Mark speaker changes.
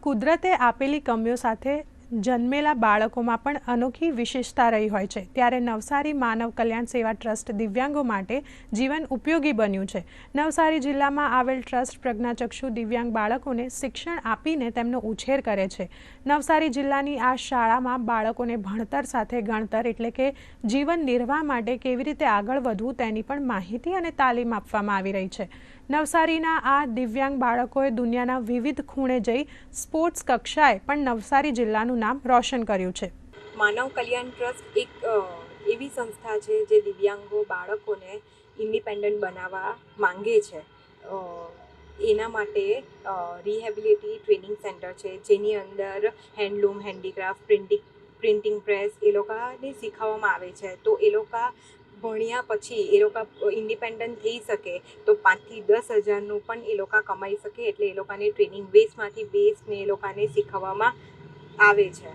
Speaker 1: કુદરતે આપેલી કમીઓ સાથે જન્મેલા બાળકોમાં પણ અનોખી વિશેષતા રહી હોય છે. ત્યારે નવસારી માનવ કલ્યાણ સેવા ટ્રસ્ટ દિવ્યાંગો માટે જીવન ઉપયોગી બન્યું છે. નવસારી જિલ્લામાં આવેલ ટ્રસ્ટ પ્રજ્ઞાચક્ષુ દિવ્યાંગ બાળકોને શિક્ષણ આપીને તેમનો ઉછેર કરે છે. નવસારી જિલ્લાની આ શાળામાં બાળકોને ભણતર સાથે ગણતર એટલે કે જીવન નિર્વાહ માટે કેવી રીતે આગળ વધવું તેની પણ માહિતી અને તાલીમ આપવામાં આવી રહી છે. નવસારીના આ દિવ્યાંગ બાળકોએ દુનિયાના વિવિધ ખૂણે જઈ સ્પોર્ટ્સ કક્ષાએ પણ નવસારી જિલ્લાનું નામ રોશન કર્યું છે.
Speaker 2: માનવ કલ્યાણ ટ્રસ્ટ એક એવી સંસ્થા છે જે દિવ્યાંગો બાળકોને ઇન્ડિપેન્ડન્ટ બનાવવા માંગે છે. એના માટે રિહેબિલિટી ટ્રેનિંગ સેન્ટર છે, જેની અંદર handloom handicraft printing printing press એ લોકોને શીખવવામાં આવે છે. તો એ લોકો ભણ્યા પછી એ લોકો ઇન્ડિપેન્ડન્ટ થઈ શકે, તો પાંચથી દસ હજારનું પણ એ લોકો કમાઈ શકે, એટલે એ લોકોને ટ્રેનિંગ બેઝમાંથી બેઝને એ લોકોને શીખવવામાં આવે છે.